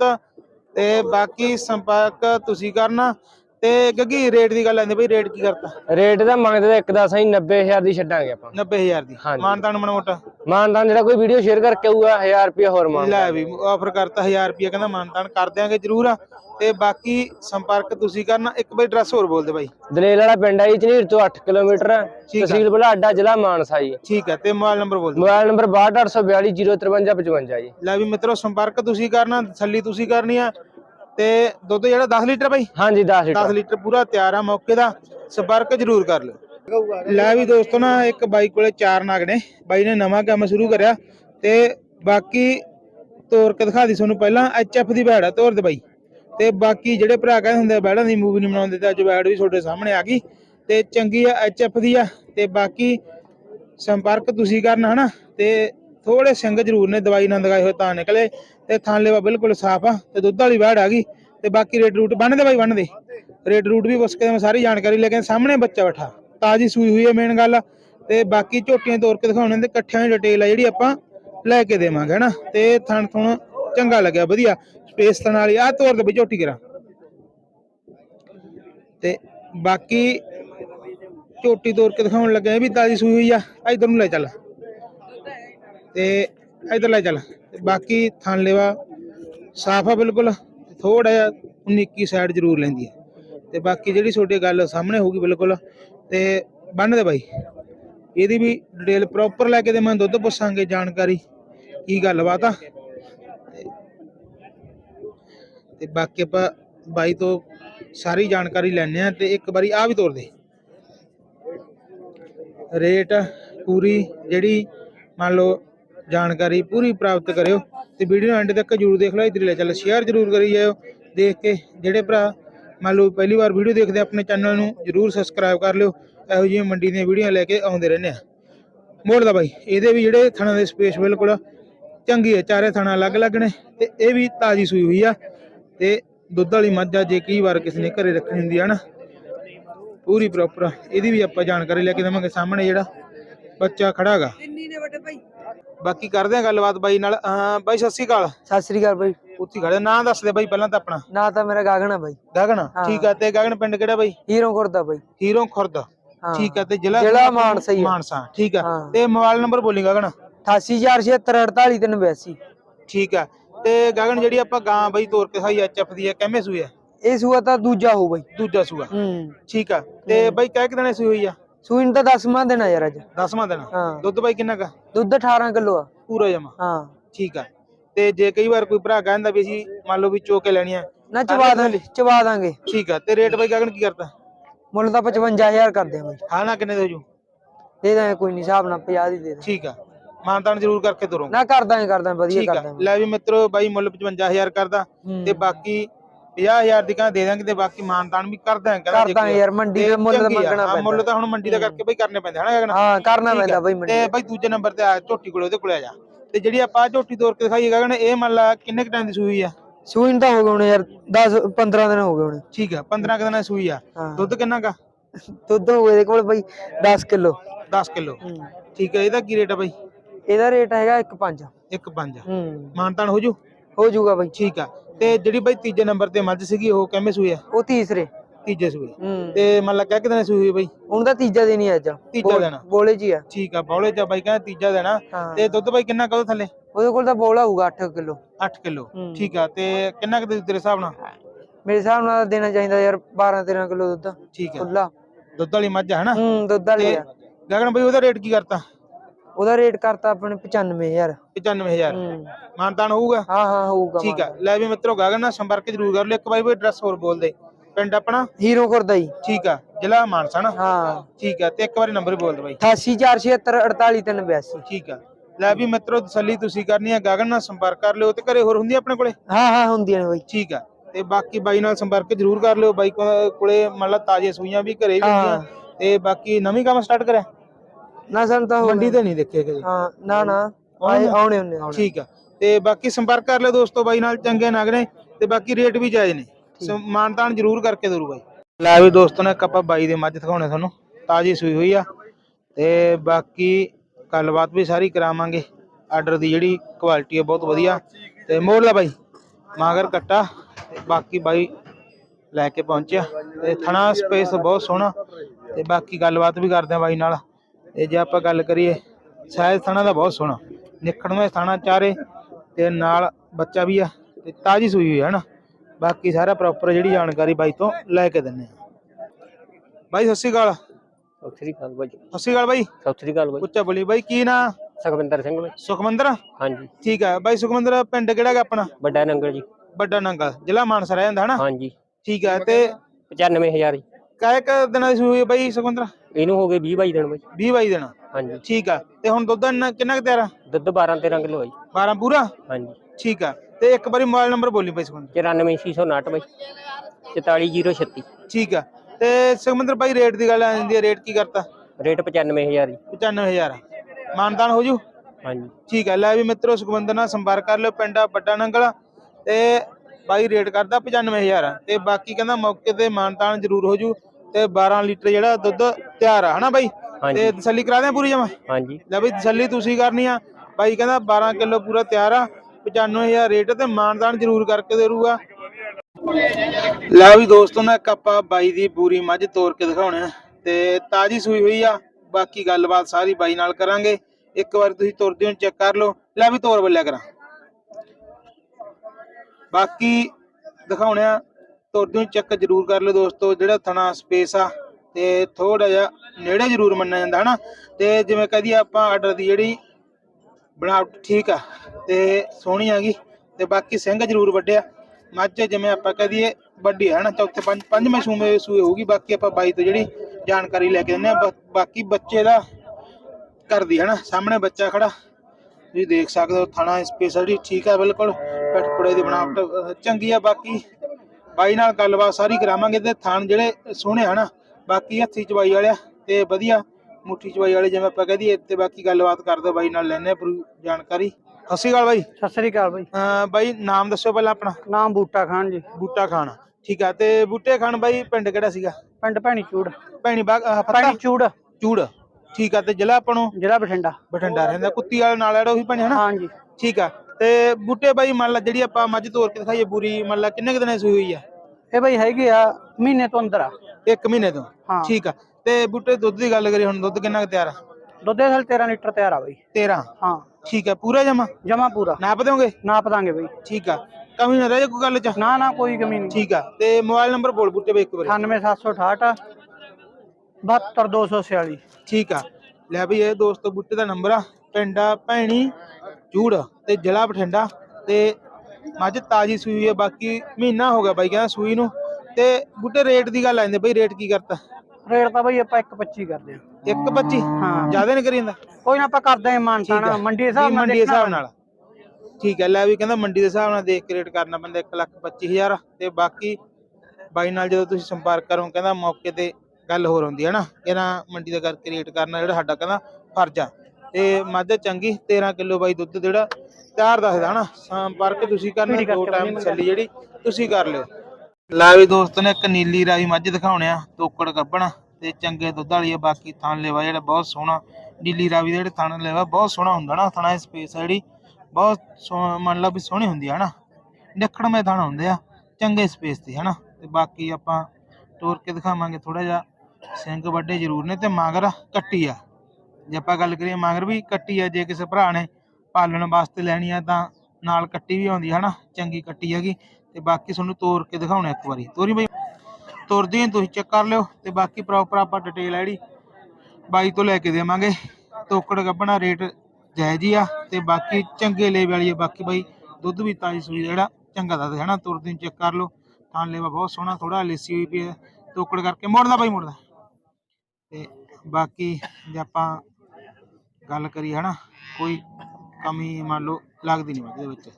ਤੇ ਬਾਕੀ ਸੰਪਰਕ ਤੁਸੀਂ ਕਰਨਾ। ਤੇ ਗੱਗੀ ਰੇਟ ਦੀ ਗੱਲ ਆਂਦੀ ਬਈ ਰੇਟ ਕੀ ਕਰਤਾ? ਰੇਟ ਦਾ ਮੰਗਦੇ ਤਾਂ ਇੱਕ ਦਾ ਸਹੀ 90000 ਦੀ ਛੱਡਾਂਗੇ ਆਪਾਂ। 90000 ਦੀ। ਹਾਂਜੀ। ਮਾਨਤਾਨ ਮਣਾ ਮੋਟਾ? ਮਾਨਦਾਨ ਜਿਹੜਾ ਕੋਈ ਵੀਡੀਓ ਸ਼ੇਅਰ ਕਰਕੇ ਆਊਗਾ 1000 ਰੁਪਏ ਹੋਰ ਮਾਨ ਲੈ ਵੀ ਆਫਰ ਕਰਤਾ 1000 ਰੁਪਏ ਕਹਿੰਦਾ ਮਾਨਤਾਨ ਕਰ ਦਿਆਂਗੇ ਜਰੂਰ ਆ। ਤੇ ਬਾਕੀ ਸੰਪਰਕ ਤੁਸੀਂ ਕਰਨਾ ਇੱਕ ਬਈ ਐਡਰੈਸ ਹੋਰ ਬੋਲ ਦੇ ਬਾਈ। ਦਲੇਲ ਵਾਲਾ ਪਿੰਡ ਹੈ ਜੀ ਝਨੀਰ ਤੋਂ 8 ਕਿਲੋਮੀਟਰ ਤਹਿਸੀਲ ਬੁਢਲਾਡਾ ਜ਼ਿਲ੍ਹਾ ਮਾਨਸਾ ਜੀ। ਠੀਕ ਹੈ ਤੇ ਮੋਬਾਈਲ ਨੰਬਰ ਬੋਲ। ਮੋਬਾਈਲ ਨੰਬਰ 6284205355 ਜੀ। ਲੈ ਵੀ ਮਿੱਤਰੋ ਸੰਪਰਕ ਤੁਸੀਂ ਕਰਨਾ ਥੱਲੀ ਤੁਸੀਂ ਕਰਨੀ ਆ। ਤੇ ਦੁੱਧ ਜਿਹੜਾ 10 ਲੀਟਰ ਬਾਈ? ਹਾਂਜੀ 10 ਲੀਟਰ। 10 ਲੀਟਰ ਪੂਰਾ ਤਿਆਰ ਆ ਮੌਕੇ ਦਾ। ਸੰਪਰਕ ਜ਼ਰੂਰ ਕਰ ਲਿਓ। ਲੈ ਵੀ ਦੋਸਤੋ ਨਾ ਇੱਕ ਬਾਈ ਕੋਲੇ ਚਾਰ ਨਾਗ ਨੇ। ਬਾਈ ਨੇ ਨਵਾਂ ਕੰਮ ਸ਼ੁਰੂ ਕਰਿਆ ਤੇ ਬਾਕੀ ਤੋਰ ਕੇ ਦਿਖਾ ਦੀ ਤੁਹਾਨੂੰ ਪਹਿਲਾਂ। ਐਚਐਫ ਦੀ ਬੈੜ ਤੋਰ ਦੇ ਬਾਈ। ਤੇ ਬਾਕੀ ਜਿਹੜੇ ਭਰਾ ਕਹਿੰਦੇ ਹੁੰਦੇ ਬੈੜਾਂ ਦੀ ਮੂਵੀ ਨਹੀਂ ਬਣਾਉਂਦੇ ਤੇ ਅੱਜ ਬੈੜ ਵੀ ਤੁਹਾਡੇ ਸਾਹਮਣੇ ਆ ਗਈ। ਤੇ ਚੰਗੀ ਆ ਐਚਐਫ ਦੀ ਆ। ਤੇ ਬਾਕੀ ਸੰਪਰਕ ਤੁਸੀਂ ਕਰਨਾ ਹਨਾ। ਤੇ ਥੋੜੇ ਸਿੰਘ ਜ਼ਰੂਰ ਨੇ, ਦਵਾਈ ਨਾ ਦਗਾਏ ਹੋਏ ਤਾਂ ਨਿਕਲੇ ਤੇ ਥਾਂ ਬਿਲਕੁਲ ਸਾਫ਼ ਆ ਤੇ ਦੁੱਧ ਵਾਲੀ ਵੜ ਆ ਗਈ ਤੇ ਬਾਕੀ ਰੇਡ ਰੂਟ ਬੰਨਦੇ ਬਾਈ ਬੰਨਦੇ ਰੇਡ ਰੂਟ ਵੀ ਪੁੱਛ ਕੇ ਮੈਂ ਸਾਰੀ ਜਾਣਕਾਰੀ ਲੈ ਕੇ ਸਾਹਮਣੇ ਬੱਚਾ ਬੈਠਾ, ਤਾਜੀ ਸੂਈ ਹੋਈ ਹੈ ਮੇਨ ਗੱਲ ਤੇ ਬਾਕੀ ਝੋਟੀਆਂ ਤੋਰ ਕੇ ਦਿਖਾਉਣੇ ਤੇ ਇਕੱਠਿਆਂ ਦੀ ਡਿਟੇਲ ਆ ਜਿਹੜੀ ਆਪਾਂ ਲੈ ਕੇ ਦੇਵਾਂਗੇ ਹਨਾ ਤੇ ਥਣ ਥੁਣ ਚੰਗਾ ਲੱਗਿਆ, ਵਧੀਆ। ਸਪੇਸ ਥਣ ਵਾਲੀ ਆ ਤੋਰ ਦੇ ਬਈ ਝੋਟੀ ਕਰਾ। ਤੇ ਬਾਕੀ ਝੋਟੀ ਤੋਰ ਕੇ ਦਿਖਾਉਣ ਲੱਗਾ ਵੀ ਤਾਜੀ ਸੂਈ ਹੋਈ ਆ ਇਧਰ ਨੂੰ ਲੈ ਚੱਲ। ਤੇ ਇਧਰ ਲੈ ਚੱਲ। ਤੇ ਬਾਕੀ ਥਣ ਸਾਫ਼ ਆ ਬਿਲਕੁਲ। ਥੋੜਾ ਜਿਹਾ 19 21 ਸਾਈਡ ਜ਼ਰੂਰ ਲੈਂਦੀ ਹੈ ਤੇ ਬਾਕੀ ਜਿਹੜੀ ਛੋਟੀ ਗੱਲ ਸਾਹਮਣੇ ਹੋਊਗੀ ਬਿਲਕੁਲ, ਤੇ ਬੰਨ ਦੇ ਬਾਈ। ਇਹਦੀ ਵੀ ਡਿਟੇਲ ਪ੍ਰੋਪਰ ਲੈ ਕੇ ਦੇ ਮੈਂ ਦੁੱਧ ਪੁੱਛਾਂਗੇ ਜਾਣਕਾਰੀ, ਕੀ ਗੱਲਬਾਤ ਆ। ਤੇ- ਤੇ ਬਾਕੀ ਆਪਾਂ ਬਾਈ ਤੋਂ ਸਾਰੀ ਜਾਣਕਾਰੀ ਲੈਣੇ ਆ ਤੇ ਇੱਕ ਵਾਰੀ ਆ ਵੀ ਤੋਰ ਦੇ। ਰੇਟ ਪੂਰੀ ਜਿਹੜੀ ਮੰਨ ਲਓ ਜਾਣਕਾਰੀ ਪੂਰੀ ਪ੍ਰਾਪਤ ਕਰਿਓ ਤੇ ਵੀਡੀਓ ਐਂਡ ਤੱਕ ਜਰੂਰ ਦੇਖ ਲਓ ਇਧਰ ਲੈ ਚੱਲ ਸ਼ੇਅਰ ਜਰੂਰ ਕਰੀ ਜਾਇਓ। ਦੇਖ ਕੇ ਜਿਹੜੇ ਭਰਾ, ਮੰਨ ਲਓ ਪਹਿਲੀ ਵਾਰ ਵੀਡੀਓ ਦੇਖਦੇ ਆਪਣੇ ਚੈਨਲ ਨੂੰ, ਜਰੂਰ ਸਬਸਕ੍ਰਾਈਬ ਕਰ ਲਿਓ। ਇਹੋ ਜਿਹੀਆਂ ਮੰਡੀ ਦੀਆਂ ਵੀਡੀਓ ਲੈ ਕੇ ਆਉਂਦੇ ਰਹਿੰਦੇ ਆ। ਮੋੜਦਾ ਬਾਈ, ਇਹਦੇ ਵੀ ਜਿਹੜੇ ਥਣਾ ਦੇ ਸਪੇਸ ਬਿਲਕੁਲ ਚੰਗੀ ਹੈ ਚਾਰੇ ਥਣਾ ਅਲੱਗ-ਅਲੱਗ ਨੇ ਤੇ ਇਹ ਵੀ ਤਾਜੀ ਸੂਈ ਹੋਈ ਆ ਤੇ ਦੁੱਧ ਵਾਲੀ ਮੱਝ ਆ ਜੇ ਕਈ ਵਾਰ ਕਿਸੇ ਨੇ ਘਰੇ ਰੱਖਣੀ ਹੁੰਦੀ ਆ ਨਾ, ਪੂਰੀ ਪ੍ਰੋਪਰ ਇਹਦੀ ਵੀ ਆਪਾਂ ਜਾਣਕਾਰੀ ਲੈ ਕੇ ਦੇਵਾਂਗੇ ਸਾਹਮਣੇ ਜਿਹੜਾ ਬੱਚਾ ਖੜਾਗਾ ਬਾਕੀ ਕਰਦੇ ਆ ਗੱਲਬਾਤ ਬਾਈ ਨਾਲ। ਬਾਈ ਸਤਿ ਸ਼੍ਰੀ ਅਕਾਲ। ਸਤਿ ਸ੍ਰੀ ਅਕਾਲ ਬਾਈ। ਉੱਥੇ ਖੜੇ ਨਾਂ ਦੱਸ ਦੇ ਬਾਈ ਪਹਿਲਾਂ ਤਾਂ ਆਪਣਾ। ਨਾ ਤਾਂ ਮੇਰਾ ਗਾਗਣ ਆ ਬਾਈ। ਗਗਨ। ਠੀਕ ਆ ਤੇ ਗਗਨ ਪਿੰਡ ਕਿਹੜਾ ਬਾਈ? ਹੀਰੋ ਕਰਦਾ ਬਾਈ। ਹੀਰੋ ਖੁਰਦ। ਹਾਂ। ਠੀਕ ਆ ਤੇ ਜ਼ਿਲ੍ਹਾ? ਜ਼ਿਲ੍ਹਾ ਮਾਨਸਾ ਹੀ ਆ। ਮਾਨਸਾ ਠੀਕ ਆ। ਹਾਂ। ਤੇ ਮੋਬਾਈਲ ਨੰਬਰ ਬੋਲੀ ਗਗਨ। 884648 ਠੀਕ ਆ। ਤੇ ਗਗਨ ਜਿਹੜੀ ਆਪਾਂ ਗਾਂ ਬਾਈ ਤੋਰ ਕੇ ਸਾਈ ਐਚਐਫ ਦੀ ਆ ਕਿਵੇਂ ਸੂਈ ਆ? ਇਹ ਸੂਆ ਤਾਂ ਦੂਜਾ ਹੋ ਬਾਈ। ਦੂਜਾ ਸੂਆ। ਹੂੰ। ਠੀਕ ਆ। ਤੇ ਬਾਈ ਕਹਿ ਕਿਦਣੇ ਸੂਈ ਹੋਈ ਆ? ਸੂਈ ਨੂੰ ਤਾਂ 10ਵਾਂ ਦੇਣਾ ਯਾਰ ਅੱਜ। 10ਵਾਂ ਦਿਨ। ਹਾਂ। ਦੁੱਧ ਬਾਈ ਕਿੰਨਾ ਕਾ ਦੁੱਧ 18 ਕਿਲੋ ਆ। ਪੂਰਾ ਜਮਾ। ਹਾਂ। ਠੀਕ ਆ। ਤੇ ਜੇ ਕਈ ਵਾਰ ਕੋਈ ਭਰਾ ਕਹਿੰਦਾ ਵੀ ਅਸੀਂ ਮੰਨ ਲਓ ਵੀ ਚੋ ਕੇ ਲੈਣੀ ਆ ਨਾ ਚਵਾ ਦਾਂਗੇ ਚਵਾ ਦਾਂਗੇ। ਠੀਕ ਆ। ਤੇ ਰੇਟ ਬਾਈ ਗਗਨ ਕੀ ਕਰਤਾ ਮੁੱਲ ਤਾਂ 55000 ਕਰਦੇ ਆ ਬਾਈ। ਹਾਂ ਨਾ ਕਿੰਨੇ ਦੇ ਜੂ? ਦੇ ਦਾਂਗੇ ਕੋਈ ਨਹੀਂ ਹਿਸਾਬ ਨਾਲ 50 ਦੀ ਦੇ ਦਾਂਗੇ। ਠੀਕ ਆ। ਮਾਨਤਾਨ ਜ਼ਰੂਰ ਕਰਕੇ ਤੁਰੋ ਨਾ ਕਰ ਦਾਂਗੇ ਕਰ ਦਾਂਗੇ ਵਧੀਆ ਠੀਕ ਕਰ ਆ। ਦਾਂਗੇ ਲੈ ਵੀ ਮਿੱਤਰੋ ਬਾਈ ਮੁੱਲ 55000 ਕਰਦਾ। ਤੇ ਬਾਕੀ 50000 ਦੀ ਕਹਿੰਦਾ ਦੇ ਦਾਂਗੇ ਤੇ ਬਾਕੀ ਮਾਨਤਾਨ ਵੀ ਕਰ ਦਾਂਗੇ ਕਰਦਾ ਯਾਰ ਮੰਡੀ ਦੇ ਮੁੱਲ ਆ, ਮੰਗਣਾ ਹਾਂ, ਮੁੱਲ ਪੈਂਦਾ। ਤਾਂ ਹੁਣ ਮੰਡੀ ਦਾ ਕਰਕੇ ਬਈ ਕਰਨੇ ਪੈਂਦੇ ਹਨਾ ਗਗਨ? ਹਾਂ ਕਰਨਾ। ਪੈਂਦਾ ਬਈ ਮੰਡੀ ਤੇ ਬਈ ਦੂਜੇ ਨੰਬਰ ਤੇ ਆ ਝੋਟੀ ਕੋਲੇ ਉਹਦੇ ਕੋਲੇ ਆ ਜਾ। ਤੇ ਜਿਹੜੀ ਆਪਾਂ ਝੋਟੀ ਤੋਰ ਕੇ ਦਿਖਾਈ ਗਗਨ ਇਹ ਮੰਨ ਲਾ ਕਿੰਨੇ ਕ ਟਾਈਮ ਦੀ ਸੂਈ ਆ? ਸੂਈ ਨੂੰ ਤਾਂ ਹੋ ਗਏ ਹੁਣ ਯਾਰ 10 15 ਦਿਨ ਹੋ ਗਏ ਹੁਣ। ਠੀਕ ਆ 15 ਕੁ ਦਿਨਾਂ ਦੀ ਸੂਈ ਆ। ਹਾਂ। ਦੁੱਧ ਕਿੰਨਾ ਕਾ ਦੁੱਧ ਹੋ ਗਏ ਇਹਦੇ ਕੋਲ ਬਈ 10 ਕਿਲੋ। 10 ਕਿਲੋ। ਠੀਕ ਆ ਇਹਦਾ ਕੀ ਰੇਟ ਆ ਬਈ? ਇਹਦਾ ਰੇਟ ਹੈਗਾ 1.5 ਇੱਕ ਪੰਜ। ਹੂੰ। ਮਾਨਤਾਨ ਹੋ ਜੂ? ਹੋ ਜਾਊਗਾ ਬਈ। ਠੀਕ ਆ। ਤੇ ਜਿਹੜੀ ਬਈ ਤੀਜੇ ਨੰਬਰ ਤੇ ਮੱਝ ਸੀਗੀ ਉਹ ਕਿੰਨੇ ਸੂਈ ਆ? ਉਹ ਤੀਸਰੇ। ਤੀਜੇ ਸੂਈ। ਹੂੰ। ਤੇ ਮੰਨ ਲਾ ਕਿਹ ਕਿਦਾਂ ਸੂਈ ਹੋਈ ਬਈ? ਹੁਣ ਦਾ ਤੀਜਾ ਦਿਨ ਹੀ ਅੱਜ। ਤੀਜਾ ਦਿਨ। ਆ। ਬੋਲੇ ਜੀ ਆ। ਠੀਕ ਆ ਬੌਲੇ ਚ ਬਾਈ ਕਹਿੰਦਾ ਤੀਜਾ ਦੇਣਾ ਹਾਂ। ਤੇ ਦੁੱਧ ਬਾਈ ਕਿੰਨਾ ਕਦੋਂ ਥੱਲੇ? ਉਹਦੇ ਕੋਲ ਤਾਂ ਬੋਲਾ ਹੋਊਗਾ 8 ਕਿਲੋ। 8 ਕਿਲੋ। ਹੂੰ। ਠੀਕ ਆ ਤੇ ਕਿੰਨਾ ਕੁ ਤੇਰੇ ਹਿਸਾਬ ਨਾਲ? ਮੇਰੇ ਹਿਸਾਬ ਨਾਲ ਦੇਣਾ ਚਾਹੀਦਾ ਯਾਰ 12 13 ਕਿਲੋ ਦੁੱਧ। ਠੀਕ ਆ। ਖੁੱਲਾ ਦੁੱਧ ਵਾਲੀ ਮੱਝ ਆ ਹਨਾ? ਹੂੰ ਦੁੱਧ ਵਾਲੀ ਤੇ ਆ। ਗਗਨ ਬਾਈ ਉਹਦਾ ਰੇਟ ਕੀ ਕਰਤਾ? ਉਹਦਾ ਰੇਟ ਕਰਤਾ ਆਪਣੇ 95000 95000 ਹੂੰ। ਮਾਨਤਾਨ ਹੋਊਗਾ? ਹਾਂ ਹਾਂ ਹੋਊਗਾ ਠੀਕ ਆ। ਲੈ ਵੀ ਮਿੱਤਰੋ ਗਗਨ ਨਾਲ ਸੰਪਰਕ ਜ਼ਰੂਰ ਕਰ ਲਿਓ। ਇੱਕ ਵਾਰੀ ਵੀ ਐਡਰੈਸ ਹੋਰ ਬੋਲ ਦੇ। ਪਿੰਡ ਆਪਣਾ? ਹੀਰੋ ਖੁਰਦਾ ਹੀ ਠੀਕ ਆ। ਜ਼ਿਲ੍ਹਾ ਮਾਨਸਾ ਨਾ? ਹਾਂ। ਠੀਕ ਆ। ਤੇ ਇੱਕ ਵਾਰੀ ਨੰਬਰ ਬੋਲ ਦੇ ਬਾਈ। 88476 ਠੀਕ ਆ। ਲੈ ਵੀ ਮਿੱਤਰੋ ਤਸੱਲੀ ਤੁਸੀਂ ਕਰਨੀ ਆ। ਗਗਨ ਨਾਲ ਸੰਪਰਕ ਕਰ ਲਿਓ ਤੇ ਘਰੇ ਹੋਰ ਹੁੰਦੀ ਆਪਣੇ ਕੋਲੇ? ਹਾਂ ਹਾਂ ਹੁੰਦੀਆਂ ਨੇ ਬਈ। ਠੀਕ ਆ। ਤੇ ਬਾਕੀ ਬਾਈ ਨਾਲ ਸੰਪਰਕ ਜ਼ਰੂਰ ਕਰ ਲਿਓ। ਬਾਈ ਕੋਲ- ਕੋਲੇ ਮੰਨ ਲਾ ਤਾਜ਼ੇ ਸੂਈਆਂ ਵੀ ਘਰੇ ਵੀ ਹੁੰਦੀਆਂ। ਤੇ ਬਾਕੀ ਨਵੀਂ ਕੰਮ ਸਟਾਰਟ ਕਰਿਆ? ਨਾ ਸਾਨੂੰ ਤਾਂ ਹੋ ਮੰਡੀ। ਤੇ ਨਹੀਂ ਦੇਖੇ ਕਦੇ? ਹਾਂ ਨਾ ਨਾ। ਆਏ ਆਉਣੇ ਹੁੰਦੇ ਆਉਣੇ ਠੀਕ ਆ। ਤੇ ਬਾਕੀ ਸੰਪਰਕ ਕਰ ਲਿਓ ਦੋਸਤੋ ਬਾਈ ਨਾਲ ਚੰਗੇ ਨਗ ਨੇ ਤੇ ਬਾਕੀ ਰੇਟ ਵੀ ਜਾਇਜ਼ ਨੇ। ਸੋ ਮਾਨਤਾਨ ਜ਼ਰੂਰ ਕਰਕੇ ਦਰੂ ਬਾਈ। ਲੈ ਵੀ ਦੋਸਤੋ ਨੇ ਇੱਕ ਆਪਾਂ ਬਾਈ ਦੇ ਮੱਝ ਦਿਖਾਉਣੇ ਤੁਹਾਨੂੰ। ਤਾਜ਼ੀ ਸੂਈ ਹੋਈ ਆ। ਤੇ ਬਾਕੀ ਗੱਲਬਾਤ ਵੀ ਸਾਰੀ ਕਰਾਵਾਂਗੇ। ਆਰਡਰ ਦੀ ਜਿਹੜੀ ਕੁਆਲਿਟੀ ਆ ਬਹੁਤ ਵਧੀਆ। ਤੇ ਮੋੜ ਲੈ ਬਾਈ। ਮਾਗਰ ਕੱਟਾ। ਤੇ ਬਾਕੀ ਬਾਈ ਲੈ ਕੇ ਪਹੁੰਚਿਆ। ਤੇ ਥਣਾ ਸਪੇਸ ਬਹੁਤ ਸੋਹਣਾ। ਤੇ ਬਾਕੀ ਗੱਲਬਾਤ ਵੀ ਕਰਦੇ ਆ ਬਾਈ ਨਾਲ। ਤੇ ਜੇ ਆਪਾਂ ਗੱਲ ਕਰੀਏ ਸਾਇਜ਼ ਥਣਾ ਦਾ ਬਹੁਤ ਸੋਹਣਾ। ਨਿਕੜਵੇਂ ਥਾਣਾ ਚਾਰੇ ਤੇ ਨਾਲ ਬੱਚਾ ਵੀ ਆ ਤੇ ਤਾਜੀ ਸੂਈ ਹੋਈ ਹੈ ਨਾ ਬਾਕੀ ਸਾਰਾ ਪ੍ਰੋਪਰ ਜਿਹੜੀ ਜਾਣਕਾਰੀ ਬਾਈ ਤੋਂ ਲੈ ਕੇ ਦਿੰਨੇ ਆ। ਬਾਈ ਸਤਿ ਸ਼੍ਰੀ ਅਕਾਲ। ਸਤਿ ਸ੍ਰੀ ਅਕਾਲ ਬਾਈ। ਸਤਿ ਸ਼੍ਰੀ ਅਕਾਲ ਬਾਈ। ਸਤਿ ਸ੍ਰੀ ਅਕਾਲ ਬਾਈ। ਉੱਚਾ ਬੋਲੀ ਬਾਈ ਕੀ ਨਾਂ? ਸੁਖਵਿੰਦਰ ਸਿੰਘ ਬਾਈ। ਸੁਖਮੰਦਰ ਹਾਂਜੀ। ਠੀਕ ਆ। ਬਾਈ ਸੁਖਮੰਦਰ ਪਿੰਡ ਕਿਹੜਾ ਗਾ ਆਪਣਾ? ਵੱਡਾ ਨੰਗਲ ਜੀ। ਵੱਡਾ ਨੰਗਲ ਜ਼ਿਲ੍ਹਾ ਮਾਨਸਾ ਰਹਿ ਜਾਂਦਾ ਹਨਾ? ਹਾਂਜੀ। ਠੀਕ ਆ ਤੇ 95000 ਜੀ। ਕਾਇ ਕ ਦਿਨਾਂ ਦੀ ਸੂਈ ਬਾਈ ਸੁਖਮੰਦਰ ਇਹਨੂੰ ਹੋ ਗਏ 20 ਬਾਈ ਦਿਨ ਬਾਈ। 20 ਬਾਈ ਦਿਨ। ਹਾਂਜੀ। ਠੀਕ ਆ। ਤੇ ਹੁਣ ਦੁੱਧ ਇੰਨਾ- ਕਿੰਨਾ ਕੁ ਤਿਆਰ ਆ? ਦੁੱਧ 12 13 ਕਿਲੋ ਹੈ 12 ਪੂਰਾ? ਹਾਂਜੀ। ਠੀਕ ਆ। ਤੇ ਇੱਕ ਵਾਰੀ ਮੋਬਾਈਲ ਨੰਬਰ ਬੋਲੀ ਬਾਈ ਸੁਖਮੰਦਰ 94659 ਬਾਈ। 44036 ਠੀਕ ਆ। ਤੇ ਸੁਖਮੰਦਰ ਬਾਈ ਰੇਟ ਦੀ ਗੱਲ ਆ ਜਾਂਦੀ ਹੈ ਰੇਟ ਕੀ ਕਰਤਾ? ਰੇਟ 95000 ਜੀ। 95000 ਮਾਨਦਾਨ ਹੋ ਜੂ? ਹਾਂਜੀ। ਠੀਕ ਹੈ ਲੈ ਵੀ ਮਿੱਤਰੋ ਸੁਖਵੰਦਰ ਨਾਲ ਸੰਪਰਕ ਕਰ ਲਿਓ। ਪਿੰਡ ਆ ਵੱਡਾ ਨੰਗਲ ਤੇ ਬਾਈ ਰੇਟ ਕਰਦਾ 95000 ਤੇ ਬਾਕੀ ਕਹਿੰਦਾ ਮੌਕੇ ਤੇ ਮਾਨਤਾਨ ਜ਼ਰੂਰ ਹੋ ਜੂ। ਤੇ 12 ਲੀਟਰ ਜਿਹੜਾ ਦੁੱਧ ਤਿਆਰ ਆ ਹਨਾ ਬਾਈ? ਤੇ ਤਸੱਲੀ ਕਰਾ ਦਿਆਂ ਪੂਰੀ ਜਮਾ? ਹਾਂਜੀ। ਲੈ ਬਈ ਤਸੱਲੀ ਤੁਸੀਂ ਕਰਨੀ ਆ। ਬਾਈ ਕਹਿੰਦਾ 12 ਕਿਲੋ ਪੂਰਾ ਤਿਆਰ ਆ 95000 ਰੇਟ ਤੇ ਮਾਨਦਾਨ ਜ਼ਰੂਰ ਕਰਕੇ ਦੇਰੂਗਾ। ਲੈ ਵੀ ਦੋਸਤੋ ਨਾ ਇੱਕ ਆਪਾਂ ਬਾਈ ਦੀ ਪੂਰੀ ਮੱਝ ਤੋੜ ਕੇ ਦਿਖਾਉਣੇ ਆ। ਤੇ ਤਾਜੀ ਸੂਈ ਹੋਈ ਆ ਬਾਕੀ ਗੱਲਬਾਤ ਸਾਰੀ ਬਾਈ ਨਾਲ ਕਰਾਂਗੇ। ਇੱਕ ਵਾਰ ਤੁਸੀਂ ਤੁਰਦੇ ਹੋ ਚੈੱਕ ਕਰ ਲਓ। ਲੈ ਵੀ ਤੋਰ ਬੱਲਿਆ ਕਰਾਂ। ਬਾਕੀ ਦਿਖਾਉਣੇ ਆ ਉਦੋਂ ਚੈੱਕ ਜ਼ਰੂਰ ਕਰ ਲਓ ਦੋਸਤੋ, ਜਿਹੜਾ ਥਣਾ ਸਪੇਸ ਆ, ਤੇ ਥੋੜਾ ਜਿਹਾ ਨੇੜੇ ਜ਼ਰੂਰ ਮੰਨਿਆ ਜਾਂਦਾ, ਹਨਾ? ਤੇ ਜਿਵੇਂ ਕਹਦੀ ਆਪਾਂ ਆਰਡਰ ਦੀ ਜਿਹੜੀ ਬਣਾਵਟ ਠੀਕ ਆ, ਤੇ ਸੋਹਣੀ ਆ ਗਈ, ਤੇ ਬਾਕੀ ਸਿੰਘ ਜ਼ਰੂਰ ਵੱਡਿਆ ਮੱਝ ਜਿਵੇਂ ਆਪਾਂ ਕਹਦੀਏ ਵੱਡੀ ਹੈ ਨਾ ਚੌਥੇ ਪੰਜ ਪੰਜਵੇਂ ਸੂਮੇ ਸੂਏ ਹੋਊਗੀ, ਬਾਕੀ ਆਪਾਂ ਬਾਈ ਤੋਂ ਜਿਹੜੀ ਜਾਣਕਾਰੀ ਲੈ ਕੇ ਦਿੰਦੇ ਆ। ਬਾਕੀ ਬੱਚੇ ਦਾ ਕਰਦੀ ਹੈ ਨਾ ਸਾਹਮਣੇ ਬੱਚਾ ਖੜਾ। ਤੁਸੀਂ ਦੇਖ ਸਕਦੇ ਹੋ ਥਾਣਾ ਸਪੇਸ ਜਿਹੜੀ, ਠੀਕ ਆ ਬਿਲਕੁਲ। ਪਟਪੜੇ ਦੀ ਬਣਾਵਟ ਚੰਗੀ ਆ ਬਾਕੀ। ਬਾਈ ਨਾਲ ਗੱਲਬਾਤ ਸਾਰੀ ਕਰਾਵਾਂਗੇ ਤੇ ਥਾਣ ਜਿਹੜੇ ਸੋਹਣੇ ਹਨ ਬਾਕੀ ਹੱਥੀ ਚਵਾਈ ਵਾਲਿਆ ਤੇ ਵਧੀਆ ਮੁੱਠੀ ਚਵਾਈ ਵਾਲੇ ਜਿਵੇਂ ਆਪਾਂ ਕਹਦੀਏ ਤੇ ਬਾਕੀ ਗੱਲਬਾਤ ਕਰਦੇ ਬਾਈ ਨਾਲ ਲੈਣੇ ਪੂਰੀ ਜਾਣਕਾਰੀ। ਸਤਿ ਸ਼੍ਰੀ ਅਕਾਲ ਬਾਈ। ਸਤਿ ਸ੍ਰੀ ਅਕਾਲ ਬਈ। ਅਹ ਬਾਈ ਨਾਮ ਦੱਸੋ ਪਹਿਲਾਂ ਆਪਣਾ। ਨਾਮ ਬੂਟਾ ਖਾਨ ਜੀ। ਬੂਟਾ ਖਾਨ। ਠੀਕ ਆ ਤੇ ਬੂਟੇ ਖਾਨ ਬਾਈ ਪਿੰਡ ਕਿਹੜਾ ਸੀਗਾ? ਪਿੰਡ ਭੈਣੀ ਚੂੜ। ਭੈਣੀ ਬਾਗ ਫੱਤਾ ਚੂੜ। ਚੂੜ। ਠੀਕ ਆ ਤੇ ਜ਼ਿਲ੍ਹਾ ਆਪਾਂ ਨੂੰ? ਜ਼ਿਲ੍ਹਾ ਬਠਿੰਡਾ। ਬਠਿੰਡਾ ਰਹਿੰਦਾ। ਕੁੱਤੀ ਵਾਲੇ ਨਾਲ ਜਿਹੜਾ ਉਹੀ ਭੈਣੀ ਹਨਾ ਹਾਂਜੀ। ਠੀਕ ਆ ਤੇ ਬੂਟੇ ਬਾਈ ਮੰਨ ਲਾ ਜਿਹੜੀ ਆਪਾਂ ਮੱਝ ਤੋਰ ਕੇ ਦਿਖਾਈਏ ਪੂਰੀ ਮੰਨ ਲਾ ਕਿੰਨੇ ਕੁ ਦਿਨਾਂ ਦੀ ਸੂਈ ਹੋਈ ਆ? ਇਹ ਬਈ ਹੈਗੇ ਆ ਮਹੀਨੇ ਤੋਂ ਅੰਦਰ ਆ। ਇੱਕ ਮਹੀਨੇ ਤੋਂ? ਹਾਂ। ਠੀਕ ਆ। ਤੇ ਬੂਟੇ ਦੁੱਧ ਦੀ ਗੱਲ ਕਰੀਏ ਹੁਣ ਦੁੱਧ ਕਿੰਨਾ ਕੁ ਤਿਆਰ ਆ? ਦੁੱਧ ਦੇ 13 ਲੀਟਰ ਤਿਆਰ ਆ ਬਈ। 13 ਹਾਂ। ਠੀਕ ਆ। ਪੂਰਾ ਜਮਾ? ਜਮਾ ਪੂਰਾ। ਨਾਪ ਦਿਓਗੇ? ਨਾਪ ਦਾਂਗੇ ਬਈ। ਠੀਕ ਆ। ਕਮੀ ਨਾ ਰਹਿ ਜਾ ਕੋਈ ਗੱਲ ਚ। ਨਾ ਨਾ ਕੋਈ ਕਮੀ ਨਹੀਂ। ਠੀਕ ਆ। ਤੇ ਮੋਬਾਈਲ ਨੰਬਰ ਬੋਲ ਬੂਟੇ ਬਾਈ ਇੱਕ ਵਾਰੀ। 98768 72246 ਠੀਕ ਆ। ਲੈ ਵੀ ਇਹ ਦੋਸਤੋ ਬੂਟੇ ਦਾ ਨੰਬਰ ਆ। ਪਿੰਡ ਆ ਭੈਣੀ। ਚੂੜ ਤੇ ਜ਼ਿਲ੍ਹਾ ਬਠਿੰਡਾ ਤੇ ਮੱਝ ਤਾਜੀ ਸੂਈ ਹੈ ਬਾਕੀ ਮਹੀਨਾ ਹੋ ਗਿਆ ਬਾਈ ਕਹਿੰਦਾ ਸੂਈ ਨੂੰ ਤੇ ਬੂਟੇ ਰੇਟ ਦੀ ਗੱਲ ਆਂਦੇ ਬਈ ਰੇਟ ਕੀ ਕਰਤਾ? ਰੇਟ ਤਾਂ ਬਈ ਆਪਾਂ 125 ਕਰਦੇ ਆ 125 ਹਾਂ। ਜ਼ਿਆਦਾ ਨਹੀਂ ਕਰੀ ਜਾਂਦਾ ਕੋਈ ਨਾ ਆਪਾਂ ਕਰਦੇ ਆ ਮਾਨਸਾ ਠੀਕ ਆ। ਮੰਡੀ ਦੇ ਹਿਸਾਬ ਨਾਲ ਮੰਡੀ ਦੇ ਹਿਸਾਬ ਨਾਲ। ਠੀਕ ਹੈ ਲੈ ਵੀ ਕਹਿੰਦਾ ਮੰਡੀ ਦੇ ਹਿਸਾਬ ਨਾਲ ਦੇਖ ਕੇ ਰੇਟ ਕਰਨਾ ਪੈਂਦਾ 1 ਲੱਖ 25000 ਤੇ ਬਾਕੀ ਬਾਈ ਨਾਲ ਜਦੋਂ ਤੁਸੀਂ ਸੰਪਰਕ ਕਰੋ ਕਹਿੰਦਾ ਮੌਕੇ ਤੇ ਗੱਲ ਹੋਰ ਹੁੰਦੀ ਹੈ ਨਾ ਇਹਨਾਂ ਮੰਡੀ ਦਾ ਕਰਕੇ ਰੇਟ ਕਰਨਾ ਜਿਹੜਾ ਸਾਡਾ ਕਹਿੰਦਾ ਫਰਜ਼ ਆ। ਤੇ ਮੱਝ ਚੰਗੀ 13 ਕਿਲੋ ਬਾਈ ਦੁੱਧ ਜਿਹੜਾ ਤਿਆਰ ਦੱਸਦਾ ਹਨਾ ਸੰਪਰਕ ਤੁਸੀਂ ਕਰਨਾ ਦੋ ਟਾਈਮ ਤਸੱਲੀ ਜਿਹੜੀ ਤੁਸੀਂ ਕਰ ਲਿਓ। ਲੈ ਵੀ ਦੋਸਤ ਨੇ ਇੱਕ ਨੀਲੀ ਰਾਈ ਮੱਝ ਦਿਖਾਉਣੇ ਆ ਤੋਕੜ ਗੱਬਣ ਤੇ ਚੰਗੇ ਦੁੱਧ ਵਾਲੀ ਆ ਬਾਕੀ ਥਣ ਲੈਵਾ ਜਿਹੜਾ ਬਹੁਤ ਸੋਹਣਾ ਨੀਲੀ ਰਾਵੀ ਦੇ ਜਿਹੜੇ ਥਣ ਲੈਵਾ ਬਹੁਤ ਸੋਹਣਾ ਹੁੰਦਾ ਨਾ ਥਣਾ ਸਪੇਸ ਆ ਜਿਹੜੀ ਬਹੁਤ ਮੰਨ ਲਓ ਵੀ ਸੋਹਣੀ ਹੁੰਦੀ ਆ ਹਨਾ। ਨਿਖੜਵੇਂ ਥਣ ਹੁੰਦੇ ਆ ਚੰਗੇ ਸਪੇਸ ਤੇ ਹਨਾ ਤੇ ਬਾਕੀ ਆਪਾਂ ਤੋਰ ਕੇ ਦਿਖਾਵਾਂਗੇ ਥੋੜਾ ਜਿਹਾ ਸਿੰਘ ਵੱਡੇ ਜ਼ਰੂਰ ਨੇ ਤੇ ਮਾਗਰ ਕੱਟੀ ਆ। ਜੇ ਆਪਾਂ ਗੱਲ ਕਰੀਏ ਮਗਰ ਵੀ ਕੱਟੀ ਆ, ਜੇ ਕਿਸੇ ਭਰਾ ਨੇ ਪਾਲਣ ਵਾਸਤੇ ਲੈਣੀ ਆ ਤਾਂ ਨਾਲ ਕੱਟੀ ਵੀ ਆਉਂਦੀ ਹੈ ਹਨਾ? ਚੰਗੀ ਕੱਟੀ ਹੈਗੀ। ਤੇ ਬਾਕੀ ਤੁਹਾਨੂੰ ਤੋਰ ਕੇ ਦਿਖਾਉਣਾ ਇੱਕ ਵਾਰੀ। ਤੋਰੀ ਬਈ। ਤੁਰਦੀ ਤੁਸੀਂ ਚੈੱਕ ਕਰ ਲਿਓ। ਤੇ ਬਾਕੀ ਪ੍ਰੋਪਰ ਆਪਾਂ ਡਿਟੇਲ ਆ ਜਿਹੜੀ, ਬਾਈ ਤੋਂ ਲੈ ਕੇ ਦੇਵਾਂਗੇ। ਤੋਕੜ ਗੱਬਣਾ ਰੇਟ ਜਾਇਜ਼ ਹੀ ਆ। ਤੇ ਬਾਕੀ ਚੰਗੇ ਲੇਵੇ ਵਾਲੀ ਆ। ਬਾਕੀ ਬਾਈ, ਦੁੱਧ ਵੀ ਤਾਜੀ ਸੂਈ ਜਿਹੜਾ ਚੰਗਾ ਦੱਸਦੇ ਹਨਾ? ਤੁਰਦੀ ਚੈੱਕ ਕਰ ਲਓ। ਥਾਂ ਲੇਵਾ ਬਹੁਤ ਸੋਹਣਾ ਥੋੜਾ ਲੇਸੀ ਹੋਈ ਪਈ ਹੈ ਤੋਕੜ ਕਰਕੇ ਮੋੜਦਾ ਬਾਈ, ਮੋੜਦਾ। ਤੇ ਬਾਕੀ ਜੇ ਆਪਾਂ ਗੱਲ ਕਰੀ, ਹਨਾ? ਕੋਈ ਕਮੀ ਮੰਨ ਲਓ, ਲੱਗਦੀ ਨਹੀਂ ਉਹਦੇ ਵਿੱਚ।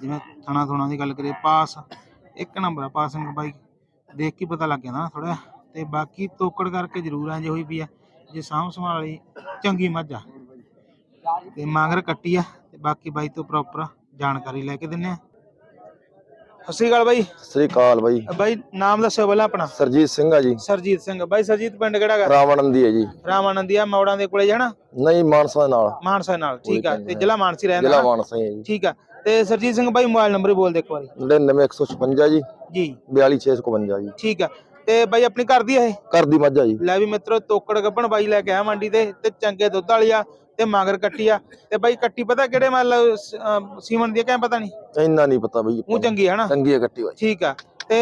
ਜਿਵੇਂ ਥਣਾ ਥੁਣਾ ਦੀ ਗੱਲ ਕਰੀਏ, ਪਾਸ, ਇੱਕ ਨੰਬਰ ਆ ਪਾਸਿੰਗ ਬਾਈਕ ਦੇਖ ਕੇ ਪਤਾ ਲੱਗ ਜਾਂਦਾ ਨਾ ਥੋੜਾ ਤੇ ਬਾਕੀ ਤੋਕੜ ਕਰਕੇ ਜ਼ਰੂਰ ਐਂ ਜੇ ਹੋਈ ਪਈ ਆ, ਜੇ ਸਾਂਭ ਸੰਭਾਲ ਵਾਲੀ ਚੰਗੀ ਮੱਝ ਆ। ਤੇ ਮਾਂਗਰ ਕੱਟੀ ਆ, ਤੇ ਬਾਕੀ ਬਾਈ ਤੋਂ ਪ੍ਰੋਪਰ ਜਾਣਕਾਰੀ ਲੈ ਕੇ ਦਿੰਨੇ ਆ। ਸਤਿ ਸ਼੍ਰੀ ਅਕਾਲ ਬਾਈ। ਸ੍ਰੀ ਅਕਾਲ ਬਾਈ। ਬਾਈ ਨਾਮ ਦੱਸਿਓ ਪਹਿਲਾਂ ਆਪਣਾ। ਸਰਜੀਤ ਸਿੰਘ ਆ ਜੀ। ਸਰਜੀਤ ਸਿੰਘ। ਬਾਈ ਸਰਜੀਤ ਪਿੰਡ ਕਿਹੜਾ ਗਾ? ਰਾਵਣਨ ਦੀ ਹੈ ਜੀ ਰਾਮਾਨੰਦੀਆ ਮੌੜਾਂ ਦੇ ਕੋਲੇ ਜਾਣਾ? ਨਹੀਂ ਮਾਨਸਾ ਦੇ ਨਾਲ। ਮਾਨਸਾ ਨਾਲ ਠੀਕ ਆ। ਤੇ। ਜ਼ਿਲ੍ਹਾ ਮਾਨਸੀ ਰਹਿੰਦਾ ਜ਼ਿਲ੍ਹਾ? ਮਾਨਸਾ ਹੀ ਹੈ ਜੀ। ਠੀਕ ਆ। ਤੇ ਸਰਜੀਤ ਸਿੰਘ ਬਾਈ ਮੋਬਾਈਲ ਨੰਬਰ ਬੋਲ ਦੇ ਇੱਕ ਵਾਰੀ। 99156 ਜੀ। ਜੀ। 42652 ਜੀ। ਠੀਕ ਆ। ਤੇ ਬਾਈ ਆਪਣੀ ਘਰ ਦੀ ਇਹ? ਘਰ ਦੀ ਮੱਝ ਆ ਜੀ। ਲੈ ਵੀ ਮਿੱਤਰੋ ਤੋਕੜ ਗੱਬਣ ਬਾਈ ਲੈ ਕੇ ਆਇਆ ਮੰਡੀ ਤੇ ਤੇ ਚੰਗੇ ਦੁੱਧ ਵਾਲੀ ਆ। ਤੇ ਮਗਰ ਕੱਟੀ ਆ। ਤੇ ਬਾਈ ਕੱਟੀ ਪਤਾ ਕਿਹੜੇ ਮਤਲਬ ਸੀਮਨ ਦੀ ਕਿਆ ਪਤਾ ਨਹੀਂ? ਇੰਨਾ ਨਹੀਂ ਪਤਾ ਬਾਈ ਉਹ ਚੰਗੀ ਹੈ ਨਾ ਚੰਗੀ ਹੈ ਕੱਟੀ ਬਾਈ। ਠੀਕ ਆ। ਤੇ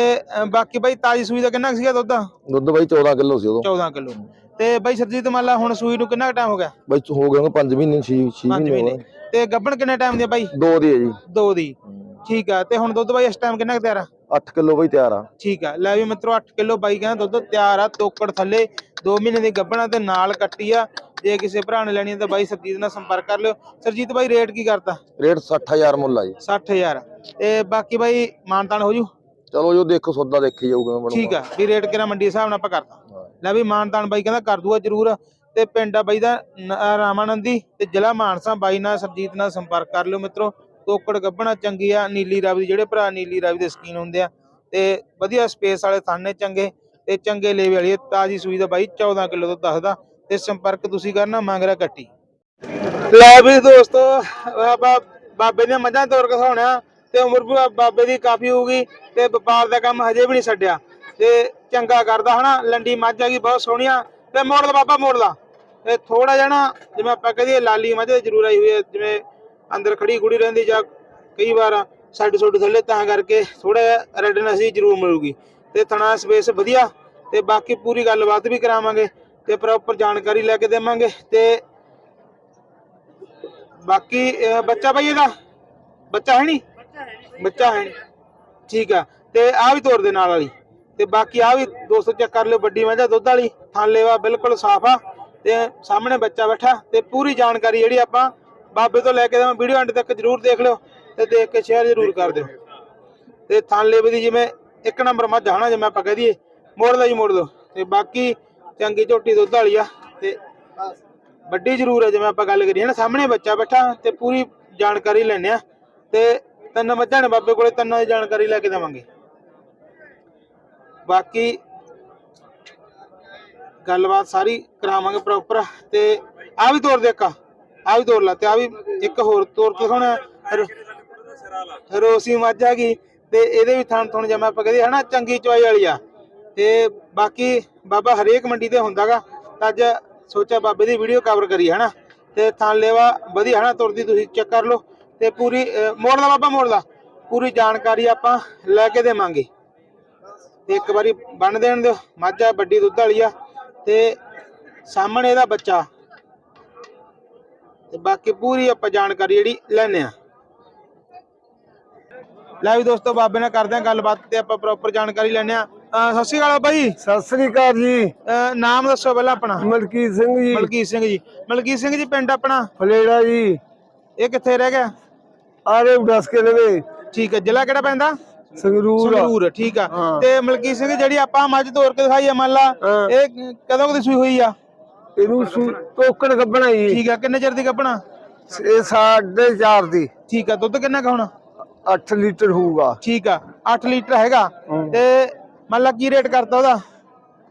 ਬਾਕੀ ਬਾਈ ਤਾਜੀ ਸੂਈ ਦਾ ਕਿੰਨਾ ਸੀਗਾ ਦੁੱਧ? ਦੁੱਧ ਬਾਈ 14 ਕਿਲੋ ਸੀ ਉਦੋਂ। 14 ਕਿਲੋ। ਤੇ ਬਾਈ ਸਰਜੀਤ ਮੰਨ ਲਾ ਹੁਣ ਸੂਈ ਨੂੰ ਕਿੰਨਾ ਟਾਈਮ ਹੋ ਗਿਆ? ਬਾਈ ਹੋ ਗਏ 5 ਮਹੀਨੇ 6 6 5 ਮਹੀਨੇ ਤੇ ਗੱਬਣ ਕਿੰਨੇ ਟਾਈਮ ਦੀ ਬਾਈ? ਦੋ ਦੀ ਹੈ ਜੀ। ਦੋ ਦੀ। ਠੀਕ ਆ। ਤੇ ਹੁਣ ਦੁੱਧ ਬਾਈ ਇਸ ਟਾਈਮ ਕਿੰਨਾ ਤਿਆਰ ਆ? 8 ਕਿਲੋ ਬਾਈ ਤਿਆਰ ਆ। ਠੀਕ ਆ। ਲੈ ਵੀ ਮਿੱਤਰੋ 8 ਕਿਲੋ ਬਾਈ ਕਹਿੰਦਾ ਦੁੱਧ ਤਿਆਰ ਆ ਤੋਕੜ ਥੱਲੇ 2 ਮਹੀਨੇ ਦੀ ਗੱਭਣਾ ਤੇ ਨਾਲ ਕੱਟੀ ਆ। ਜੇ ਕਿਸੇ ਭਰਾ ਨੇ ਲੈਣੀ ਤਾਂ ਬਾਈ ਸਰਜੀਤ ਨਾਲ ਸੰਪਰਕ ਕਰ ਲਿਓ। ਸਰਜੀਤ ਬਾਈ ਰੇਟ ਕੀ ਕਰਤਾ ਰੇਟ 60000 ਮੁੱਲ ਆ ਜੀ। 60000 ਤੇ ਬਾਕੀ ਬਾਈ ਮਾਨਤਾਨ ਹੋ ਜੂ? ਚਲੋ ਜੋ ਦੇਖੋ ਸੌਦਾ ਦੇਖੀ ਜਾਊਗਾ ਮੈਨੂੰ ਠੀਕ ਆ। ਵੀ ਰੇਟ ਕਿਹੜਾ ਮੰਡੀ ਹਿਸਾਬ ਨਾਲ ਆਪਾਂ ਕਰਤਾ। ਲੈ ਵੀ ਮਾਨਤਾਨ ਬਾਈ ਕਹਿੰਦਾ ਕਰ ਦੂਗਾ ਜਰੂਰ। ਤੇ ਪਿੰਡ ਆ ਬਾਈ ਦਾ ਰਾਮਾਨੰਦੀ ਤੇ ਜ਼ਿਲ੍ਹਾ ਮਾਨਸਾ। ਬਾਈ ਨਾਲ ਸਰਜੀਤ ਨਾਲ ਸੰਪਰਕ ਕਰ ਲਿਓ ਮਿੱਤਰੋ। ਤੋਕੜ ਗੱਭਣਾ ਚੰਗੀ ਆ, ਨੀਲੀ ਰਾਵੀ, ਜਿਹੜੇ ਭਰਾ ਨੀਲੀ ਰਾਵੀ ਦੇ ਸਕੀਨ ਹੁੰਦੇ ਆ, ਤੇ ਵਧੀਆ ਸਪੇਸ ਵਾਲੇ ਥਾਨੇ ਚੰਗੇ, ਤੇ ਚੰਗੇ ਲੇਵੇ ਵਾਲੀ ਤਾਜੀ ਸੂਈ ਦਾ ਬਾਈ 14 ਕਿਲੋ ਤੋਂ ਦੱਸਦਾ, ਤੇ ਸੰਪਰਕ ਤੁਸੀਂ ਕਰਨਾ ਮੰਗਰਾ ਕੱਟੀ। ਲੈ ਵੀ ਦੋਸਤੋ ਆਪਾਂ ਬਾਬੇ ਦੀਆਂ ਮੱਝਾਂ ਤੋਰ ਕੇ ਖਾਉਣਾ ਤੇ ਉਮਰ ਵੀ ਬਾਬੇ ਦੀ ਕਾਫੀ ਹੋਊਗੀ, ਤੇ ਵਪਾਰ ਦਾ ਕੰਮ ਹਜੇ ਵੀ ਨਹੀਂ ਛੱਡਿਆ, ਤੇ ਚੰਗਾ ਕਰਦਾ ਹਨਾ, ਲੰਡੀ ਮੱਝ ਹੈਗੀ ਬਹੁਤ ਸੋਹਣੀਆ ਤੇ ਮੋੜ ਦਾ ਬਾਬਾ ਮੋੜ ਦਾ ਤੇ ਥੋੜਾ ਜਿਹਾ ਨਾ, ਜਿਵੇਂ ਆਪਾਂ ਕਹਦੇ ਲਾਲੀ ਮੱਝ ਜ਼ਰੂਰ ਆਈ ਹੋਈ ਹੈ ਜਿਵੇਂ ਅੰਦਰ ਖੜੀ ਖੁੜੀ ਰਹਿੰਦੀ ਜਾਂ ਕਈ ਵਾਰ ਸਾਈਡ ਸੁੱਡ ਥੱਲੇ ਤਾਂ ਕਰਕੇ ਥੋੜਾ ਰੈਡਨੈਸ ਹੀ ਜ਼ਰੂਰ ਮਿਲੂਗੀ। ਤੇ ਥਣਾ ਸਪੇਸ ਵਧੀਆ ਤੇ ਬਾਕੀ ਪੂਰੀ ਗੱਲਬਾਤ ਵੀ ਕਰਾਵਾਂਗੇ ਤੇ ਪ੍ਰੋਪਰ ਜਾਣਕਾਰੀ ਲੈ ਕੇ ਦੇਵਾਂਗੇ ਤੇ ਬਾਕੀ ਬੱਚਾ ਭਾਈ ਇਹਦਾ? ਬੱਚਾ ਹੈ ਨਹੀਂ? ਬੱਚਾ ਹੈ ਨਹੀਂ ਠੀਕ ਆ ਤੇ ਆ ਵੀ ਤੋਰ ਦੇ ਨਾਲ ਵਾਲੀ। ਤੇ ਬਾਕੀ ਆ ਵੀ ਦੋਸਤੋ ਚੈੱਕ ਕਰ ਲਿਓ ਵੱਡੀ ਮੱਝਾ ਦੁੱਧ ਵਾਲੀ। ਥਾਲੇਵਾ ਬਿਲਕੁਲ ਸਾਫ਼ ਆ। ਤੇ ਸਾਹਮਣੇ ਬੱਚਾ ਬੈਠਾ ਤੇ ਪੂਰੀ ਜਾਣਕਾਰੀ ਜਿਹੜੀ ਆਪਾਂ ਬਾਬੇ ਤੋਂ ਲੈ ਕੇ ਦੇਵਾਂ ਵੀਡੀਓ ਅੰਤ ਤੱਕ ਜਰੂਰ ਦੇਖ ਲਿਓ ਤੇ ਦੇਖ ਕੇ ਸ਼ੇਅਰ ਜਰੂਰ ਕਰ ਦਿਓ। ਤੇ ਥਾਲੇਵੇ ਦੀ ਜਿਵੇਂ ਇੱਕ ਨੰਬਰ ਮੱਝ ਹਨਾ ਜਿਵੇਂ ਆਪਾਂ ਕਹਿ ਦਈਏ, ਮੋੜ ਦਾ ਜੀ, ਮੋੜ ਦੋ ਤੇ ਬਾਕੀ ਚੰਗੀ ਝੋਟੀ ਦੁੱਧ ਵਾਲੀ ਆ ਤੇ ਵੱਡੀ ਜ਼ਰੂਰ ਹੈ ਜਿਵੇਂ ਆਪਾਂ ਗੱਲ ਕਰੀਏ ਨਾ, ਸਾਹਮਣੇ ਬੱਚਾ ਬੈਠਾ ਤੇ ਪੂਰੀ ਜਾਣਕਾਰੀ ਲੈਣੇ ਆ। ਤੇ ਤਿੰਨ ਮੱਝਾਂ ਨੇ ਬਾਬੇ ਕੋਲੇ ਤਿੰਨਾਂ ਦੀ ਜਾਣਕਾਰੀ ਲੈ ਕੇ ਦੇਵਾਂਗੇ। ਬਾਕੀ ਗੱਲਬਾਤ ਸਾਰੀ ਕਰਾਵਾਂਗੇ ਪ੍ਰੋਪਰ ਤੇ ਆ ਵੀ ਤੋਰ ਦੇ ਇੱਕ। ਆ ਵੀ ਤੋਰ ਲਾ ਤੇ ਆ ਵੀ ਇੱਕ ਹੋਰ ਤੋਰ ਕੇ ਹੁਣ ਰੋਸੀ ਮੱਝ ਹੈਗੀ ਤੇ ਇਹਦੇ ਵੀ ਥਣ ਥਣ ਜਿਵੇਂ ਆਪਾਂ ਕਹਦੇ ਹਨਾ ਚੰਗੀ ਚੁਆਈ ਵਾਲੀ ਆ। ਤੇ ਬਾਕੀ ਬਾਬਾ ਹਰੇਕ ਮੰਡੀ ਤੇ ਹੁੰਦਾਗਾ ਤਾਂ ਅੱਜ ਸੋਚਿਆ ਬਾਬੇ ਦੀ ਵੀਡੀਓ ਕਵਰ ਕਰੀ ਹਨਾ। ਤੇ ਥਣ ਲੇਵਾ ਵਧੀਆ ਹਨਾ ਤੁਰਦੀ ਤੁਸੀਂ ਚੈੱਕ ਕਰ ਲਓ। ਤੇ ਪੂਰੀ ਅਹ, ਮੋੜ ਲਾ ਬਾਬਾ ਮੋੜ ਲਾ ਪੂਰੀ ਜਾਣਕਾਰੀ ਆਪਾਂ ਲੈ ਕੇ ਦੇਵਾਂਗੇ। ਤੇ ਇੱਕ ਵਾਰੀ ਬੰਨ ਦੇਣ ਦਿਓ। ਮੱਝ ਆ ਵੱਡੀ ਦੁੱਧ ਵਾਲੀ ਆ। ਤੇ ਸਾਹਮਣੇ ਇਹਦਾ ਬੱਚਾ। ਤੇ ਬਾਕੀ ਪੂਰੀ ਆਪਾਂ ਜਾਣਕਾਰੀ ਜਿਹੜੀ ਲੈਣੇ ਆ ਲੈ ਵੀ ਦੋਸਤੋ ਬਾਬੇ ਨਾਲ ਕਰਦੇ ਆ ਗੱਲਬਾਤ ਤੇ ਆਪਾਂ ਪ੍ਰੋਪਰ ਜਾਣਕਾਰੀ ਲੈਣੇ ਆ ਸਤਿ ਸ਼੍ਰੀ ਅਕਾਲ ਬਾਈ ਸਤਿ ਸ੍ਰੀ ਅਕਾਲ ਜੀ। ਨਾਮ ਦੱਸੋ ਪਹਿਲਾਂ ਆਪਣਾ। ਮਲਕੀਤ ਸਿੰਘ ਜੀ। ਮਲਕੀਤ ਸਿੰਘ ਜੀ। ਮਲਕੀਤ ਸਿੰਘ ਜੀ ਪਿੰਡ ਆਪਣਾ? ਫਲੇੜਾ ਜੀ। ਇਹ ਕਿੱਥੇ ਰਹਿ ਗਿਆ? ਆਰੇ ਦੱਸ ਕੇ ਲਵੇ ਠੀਕ ਹੈ ਜ਼ਿਲ੍ਹਾ ਕਿਹੜਾ ਪੈਂਦਾ? ਸੰਗਰੂਰ ਸੰਗਰੂਰ ਠੀਕ ਆ। ਤੇ ਮਲਕੀ ਸਿੰਘ ਜਿਹੜੀ ਆਪਾਂ ਮੱਝ ਤੋਰ ਕੇ ਦਿਖਾਈ ਆ ਮੰਨ ਲਾ। ਇਹ ਕਦੋਂ ਕਦੀ ਸੂਈ ਹੋਈ ਆ? ਇਹਨੂੰ ਸੂ- ਟੋਕਣ ਗੱਬਣਾ ਜੀ। ਠੀਕ ਆ ਕਿੰਨੇ ਚਿਰ ਦੀ ਕੱਪਣਾ ਇਹ ਸਾਢੇ ਚਾਰ ਦੀ। ਠੀਕ ਆ ਦੁੱਧ ਕਿੰਨਾ ਕੁ ਹੋਣਾ? 8 ਲੀਟਰ ਹੋਊਗਾ। ਠੀਕ ਆ 8 ਲੀਟਰ ਹੈਗਾ। ਤੇ ਮੰਨ ਲਾ ਕੀ ਰੇਟ ਕਰਤਾ ਉਹਦਾ?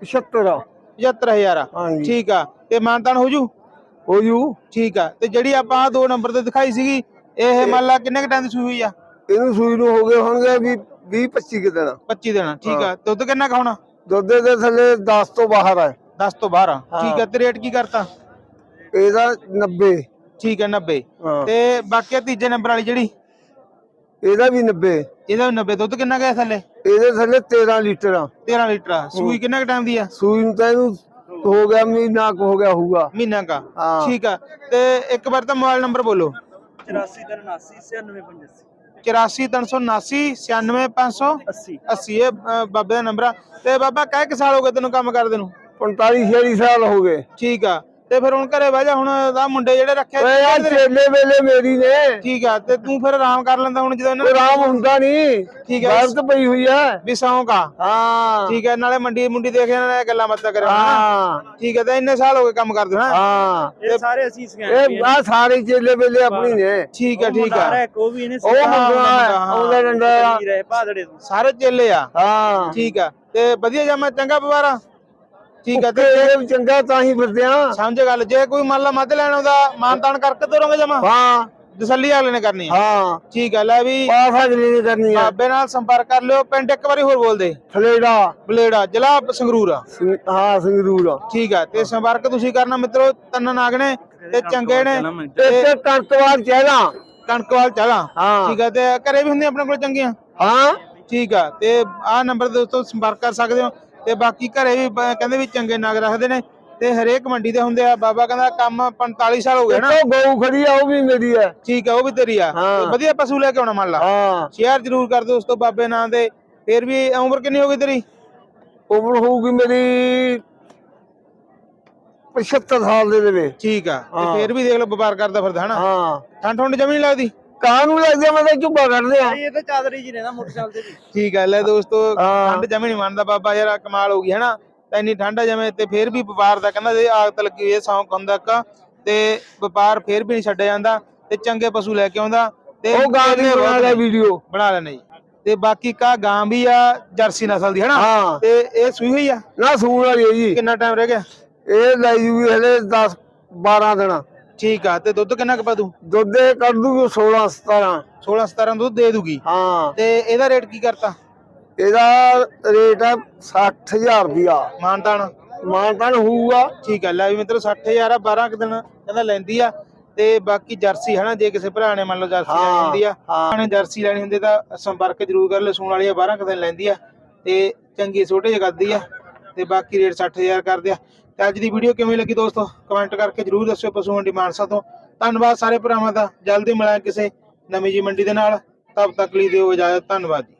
76 75000 ਹਾਂਜੀ ਠੀਕ ਆ ਤੇ ਮਾਨਤਾਨ ਹੋ ਜੂ? ਹੋ ਜੂ ਠੀਕ ਆ ਤੇ ਜਿਹੜੀ ਆਪਾਂ ਆਹ ਦੋ ਨੰਬਰ ਤੇ ਦਿਖਾਈ ਸੀਗੀ ਇਹ ਮੰਨ ਲਾ ਕਿੰਨੇ ਕ ਟਾਈਮ ਦੀ ਸੂਈ ਹੋਈ ਆ? ਇਹਨੂੰ ਸੂਈ ਨੂੰ ਹੋ ਗਏ ਹੋਣਗੇ ਵੀ 20 25 ਕਿ ਦਿਨ। 25 ਦਿਨ ਠੀਕ ਆ ਦੁੱਧ ਕਿੰਨਾ ਕੁ ਹੋਣਾ? ਦੁੱਧ ਦੇ ਥੱਲੇ 10 ਤੋਂ ਬਾਹਰ ਹੈ 10 ਤੋਂ 12 ਹਾਂ। ਠੀਕ ਆ ਤੇ ਰੇਟ ਕੀ ਕਰਤਾ? ਇਹਦਾ 90 ਠੀਕ ਹੈ 90 ਹਾਂ। ਤੇ ਬਾਕੀ ਤੀਜੇ ਨੰਬਰ ਵਾਲੀ ਜਿਹੜੀ? ਇਹਦਾ ਵੀ 90 ਇਹਦਾ ਵੀ 90 ਦੁੱਧ ਕਿੰਨਾ ਗਿਆ ਥੱਲੇ? ਇਹਦੇ ਥੱਲੇ 13 ਲੀਟਰ ਆ। 13 ਲੀਟਰ ਆ। ਸੂਈ ਕਿੰਨਾ ਕ ਟਾਈਮ ਦੀ ਆ? ਸੂਈ ਨੂੰ ਤਾਂ ਇਹਨੂੰ ਹੋ ਗਿਆ ਮਹੀਨਾ ਕੁ ਹੋ ਗਿਆ ਹੋਊਗਾ। ਮਹੀਨਾ ਕਾ ਹਾਂ। ਠੀਕ ਆ। ਤੇ ਇੱਕ ਵਾਰ ਤਾਂ ਮੋਬਾਈਲ ਨੰਬਰ ਬੋਲੋ। 84 379 96580 80 ਇਹ ਬਾਬੇ ਦਾ ਨੰਬਰ ਆ। ਤੇ ਬਾਬਾ ਕਾਹ ਕਿ ਸਾਲ ਹੋ ਗਏ ਤੈਨੂੰ ਕੰਮ ਕਰਦੇ ਨੂੰ? 45 46 ਸਾਲ ਹੋ ਗਏ। ਠੀਕ ਆ। ਤੇ ਫਿਰ ਹੁਣ ਘਰੇ ਬਹਿ ਜਾ ਹੁਣ ਦਾ ਮੁੰਡੇ ਜਿਹੜੇ ਰੱਖੇ ਓਏ ਯਾਰ ਚੇਲੇ ਵੇਲੇ ਮੇਰੀ ਨੇ। ਠੀਕ ਆ ਤੇ ਤੂੰ ਫਿਰ ਆਰਾਮ ਕਰ ਲੈਂਦਾ ਹੁਣ ਜਦੋਂ ਇਹਨਾਂ ਆਰਾਮ ਹੁੰਦਾ ਨਹੀਂ ਠੀਕ ਹੈ। ਬਰਤ ਪਈ ਹੋਈ ਹੈ ਵੀ ਸੌਂਕ ਆ। ਹਾਂ। ਠੀਕ ਹੈ ਨਾਲੇ ਮੰਡੀ ਮੁੰਡੀ ਦੇਖ ਇਹਨਾਂ ਗੱਲਾਂ ਬਾਤਾਂ ਕਰਿਆ ਹਾਂ। ਠੀਕ ਹੈ ਤੇ ਇੰਨੇ ਸਾਲ ਹੋ ਗਏ ਕੰਮ ਕਰਦੇ ਹਾਂ ਹਾਂ। ਇਹ ਸਾਰੇ ਅਸੀਂ ਇਹ ਆ ਸਾਰੇ ਚੇਲੇ ਵੇਲੇ ਆਪਣੀ ਨੇ। ਠੀਕ ਹੈ ਠੀਕ ਆ। ਉਹ ਮੰਗਵਾ ਉਹਦਾ ਡੰਡਾ ਸਾਰੇ ਚੇਲੇ ਆ। ਹਾਂ। ਠੀਕ ਆ ਤੇ ਵਧੀਆ ਜਮਾ ਚੰਗਾ ਪਵਾਰਾ ਠੀਕ ਆ ਤੇ ਤੇ ਇਹ ਵੀ ਚੰਗਾ ਤਾਂ ਹੀ ਫਿਰਦੇ ਆ। ਸਮਝ ਗੱਲ ਜੇ ਕੋਈ ਮੰਨ ਲਾ ਮੱਝ ਲੈਣ ਆਉਂਦਾ ਮਾਨਤਾਨ ਕਰਕੇ ਤੋਰੋਗੇ ਜਮਾ? ਹਾਂ। ਤਸੱਲੀ ਅਗਲੇ ਨੇ ਕਰਨੀ ਆ। ਹਾਂ। ਠੀਕ ਆ ਲੈ ਵੀ ਪਾਸ ਅਗਲੀ ਨੇ ਕਰਨੀ ਆ। ਬਾਬੇ ਨਾਲ ਸੰਪਰਕ ਕਰ ਲਿਓ ਪਿੰਡ ਇੱਕ ਵਾਰੀ ਹੋਰ ਬੋਲ ਦੇ ਥਲੇੜਾ ਬਲੇੜਾ ਜ਼ਿਲ੍ਹਾ ਸੰਗਰੂਰ ਆ। ਹਾਂ ਸੰਗਰੂਰ ਠੀਕ ਆ ਤੇ ਸੰਪਰਕ ਤੁਸੀਂ ਕਰਨਾ ਮਿੱਤਰੋ ਤੰਨ ਨਾਗਣੇ ਤੇ ਚੰਗੇ ਨੇ। ਤੇ ਇੱਥੇ ਕਣਕਵਾਲ ਚਹਿਲਾ ਕਣਕਵਾਲ ਹਾਂ। ਠੀਕ ਆ ਤੇ ਘਰੇ ਵੀ ਹੁੰਦੀਆਂ ਆਪਣੇ ਕੋਲ ਚੰਗੀਆਂ? ਹਾਂ। ਠੀਕ ਆ ਤੇ ਆਹ ਨੰਬਰ ਦੇ ਦੋਸਤੋ ਸੰਪਰਕ ਕਰ ਸਕਦੇ ਹੋ। ਤੇ ਬਾਕੀ ਘਰੇ ਵੀ ਬ- ਕਹਿੰਦੇ ਵੀ ਚੰਗੇ ਨਗ ਰੱਖਦੇ ਨੇ ਤੇ ਹਰੇਕ ਮੰਡੀ ਦੇ ਹੁੰਦੇ ਆ। ਬਾਬਾ ਕਹਿੰਦਾ ਕੰਮ 45 ਸਾਲ ਹੋ ਗਏ ਨਾ। ਇੱਥੋਂ ਗਊ ਖੜੀ ਆ ਉਹ ਵੀ ਮੇਰੀ ਹੈ ਠੀਕ ਆ ਉਹ ਵੀ ਤੇਰੀ ਆ। ਹਾਂ। ਤੇ ਵਧੀਆ ਪਸ਼ੂ ਲੈ ਕੇ ਆਉਣਾ ਮੰਨ ਲਾ। ਹਾਂ। ਸ਼ੇਅਰ ਜ਼ਰੂਰ ਕਰ ਦਿਓ ਦੋਸਤੋ ਬਾਬੇ ਨਾਂ ਦੇ। ਫੇਰ ਵੀ ਉਮਰ ਕਿੰਨੀ ਹੋ ਗਈ ਤੇਰੀ? ਉਮਰ ਹੋਊਗੀ ਮੇਰੀ 75 ਸਾਲ ਦੇ ਦੇਵੇ ਠੀਕ ਆ ਤੇ ਹਾਂ। ਫੇਰ ਵੀ ਦੇਖ ਲਓ ਵਪਾਰ ਕਰਦਾ ਫਿਰਦਾ ਹਨਾ? ਹਾਂ। ਠੰਡ ਠੰਡ ਜਮੀ ਨਹੀਂ ਲੱਗਦੀ? ਕਾਂ ਨੂੰ ਲੱਗਦਾ ਮੈਂ ਤਾਂ ਝੁੱਬਾ ਕੱਢਦੇ ਆ। ਠੀਕ ਆ ਲੈ ਦੋਸਤੋ ਹਾਂ। ਠੰਡ ਜਮੀ ਨਹੀਂ ਮੰਨਦਾ ਬਾਬਾ ਯਾਰ ਆਹ ਕਮਾਲ ਹੋ ਗਈ ਹਨਾ? ਤਾਂ ਇੰਨੀ ਠੰਡ ਆ ਜਿਵੇਂ ਤੇ ਫੇਰ ਵੀ ਵਪਾਰ ਦਾ ਕਹਿੰਦਾ ਜੇ ਆਗਤ ਲੱਗੀ ਹੋਈ ਹੈ ਸੌਂਕ ਹੁੰਦਾ ਇੱਕ ਤੇ ਵਪਾਰ ਫੇਰ ਵੀ ਨਹੀਂ ਛੱਡਿਆ ਜਾਂਦਾ ਤੇ ਚੰਗੇ ਪਸ਼ੂ ਲੈ ਕੇ ਆਉਂਦਾ ਤੇ ਉਹ ਗਾਂ ਦੀ ਬਣਾ ਲੈ। ਵੀਡੀਓ। ਬਣਾ ਲੈਣੇ ਜੀ ਤੇ ਬਾਕੀ ਕਾ ਗਾਂ ਵੀ ਆ ਜਰਸੀ ਨਸਲ ਦੀ ਹਨਾ? ਹਾਂ। ਤੇ ਇਹ ਸੂਈ ਹੋਈ ਆ? ਨਾ ਸੂਣ ਵਾਲੀ ਹੈ ਜੀ। ਕਿੰਨਾ ਟਾਈਮ ਰਹਿ ਗਿਆ? ਇਹ ਲੈ ਜੂਗੀ ਹਲੇ 10 12 ਦਿਨ। ਠੀਕ ਆ ਤੇ ਦੁੱਧ ਕਿੰਨਾ ਕੁ ਪਾ ਦੂ? ਦੁੱਧ ਇਹ ਕੱਢ ਦੂਗੀ 16 17 16 17 ਦੁੱਧ ਦੇ ਦੂਗੀ? ਹਾਂ। ਤੇ ਇਹਦਾ ਰੇਟ ਕੀ ਕਰਤਾ? ਇਹਦਾ ਰੇਟ ਹੈ 60000 ਰੁਪਿਆ ਮਾਨਤਾਨ? ਮਾਨਤਾਨ ਹੋਊਗਾ। ਠੀਕ ਆ ਲੈ ਵੀ ਮਿੱਤਰੋ 60000 ਆ 12 ਕੁ ਦਿਨ ਕਹਿੰਦਾ ਲੈਂਦੀ ਆ। ਤੇ ਬਾਕੀ ਜਰਸੀ ਹਨਾ ਜੇ ਕਿਸੇ ਭਰਾ ਨੇ ਮੰਨ ਲਓ ਜਰਸੀ ਲੈਣੀ ਹੁੰਦੀ ਆ ਹਾਂ। ਨੇ ਜਰਸੀ ਲੈਣੀ ਹੁੰਦੀ ਤਾਂ ਸੰਪਰਕ ਜ਼ਰੂਰ ਕਰ ਲਿਓ ਸੂਣ ਵਾਲੀ ਆ 12 ਕੁ ਦਿਨ ਲੈਂਦੀ ਆ। ਤੇ ਚੰਗੀ ਛੋਟੇ ਜਿਹੇ ਕਰਦੀ ਆ ਤੇ ਬਾਕੀ ਰੇਟ 60000 ਕਰਦੇ ਆ। ਤੇ ਅੱਜ ਦੀ ਵੀਡੀਓ ਕਿਵੇਂ ਲੱਗੀ ਦੋਸਤੋ? ਕਮੈਂਟ ਕਰਕੇ ਜ਼ਰੂਰ ਦੱਸਿਓ ਪਸ਼ੂ ਮੰਡੀ ਮਾਨਸਾ ਤੋਂ। ਧੰਨਵਾਦ ਸਾਰੇ ਭਰਾਵਾਂ ਦਾ। ਜਲਦੀ ਮਿਲਾਂਗੇ ਕਿਸੇ ਨਵੀਂ ਜੀ ਮੰਡੀ ਦੇ ਨਾਲ। ਤਬ ਤੱਕ ਲਈ ਦਿਓ ਇਜਾਜ਼ਤ। ਧੰਨਵਾਦ ਜੀ।